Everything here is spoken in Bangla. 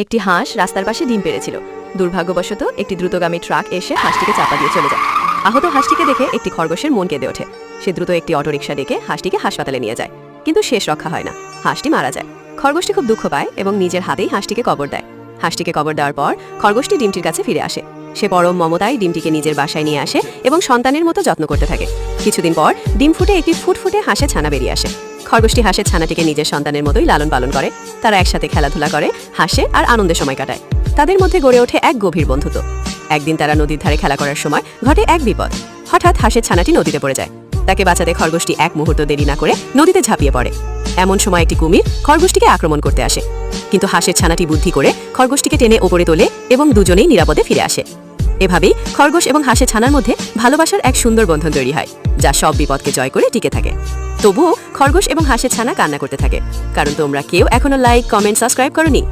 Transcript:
একটি হাঁস রাস্তার পাশে ডিম পেড়েছিল দুর্ভাগ্যবশত একটি দ্রুতগামী ট্রাক এসে হাঁসটিকে চাপা দিয়ে চলে যায়। আহত হাঁসটিকে দেখে একটি খরগোশের মন কেঁদে ওঠে। সে দ্রুত একটি অটোরিকশা ডেকে হাঁসটিকে হাসপাতালে নিয়ে যায়। কিন্তু শেষ রক্ষা হয় না। হাঁসটি মারা যায়। খরগোশটি খুব দুঃখ পায় এবং নিজের হাতেই হাঁসটিকে কবর দেয়। হাঁসটিকে কবর দেওয়ার পর খরগোশটি ডিমটির কাছে ফিরে আসে। সে পরম মমতায় ডিমটিকে নিজের বাসায় নিয়ে আসে এবং সন্তানের মতো যত্ন করতে থাকে। কিছুদিন পর ডিম ফুটে একটি ফুটফুটে হাঁসে ছানা বেরিয়ে আসে। খরগোশটি হাঁসের ছানাটিকে নিজের সন্তানের মতোই লালন পালন করে। তারা একসাথে খেলাধুলা করে, হাসে আর আনন্দে সময় কাটায়। তাদের মধ্যে গড়ে ওঠে এক গভীর বন্ধুত্ব। একদিন তারা নদীর ধারে খেলা করার সময় ঘটে এক বিপদ। হঠাৎ হাঁসের ছানাটি নদীতে পড়ে যায়। তাকে বাঁচাতে খরগোশটি এক মুহূর্ত দেরি না করে নদীতে ঝাঁপিয়ে পড়ে। এমন সময় একটি কুমির খরগোশটিকে আক্রমণ করতে আসে। কিন্তু হাঁসের ছানাটি বুদ্ধি করে খরগোশটিকে টেনে ওপরে তোলে এবং দুজনেই নিরাপদে ফিরে আসে। এভাবেই খরগোশ এবং হাঁসের ছানার মধ্যে ভালোবাসার এক সুন্দর বন্ধন তৈরি হয়, যা সব বিপদকে জয় করে টিকে থাকে। তবুও খরগোশ এবং হাঁসের ছানা কান্না করতে থাকে, কারণ তোমরা কেউ এখনও লাইক কমেন্ট সাবস্ক্রাইব করনি।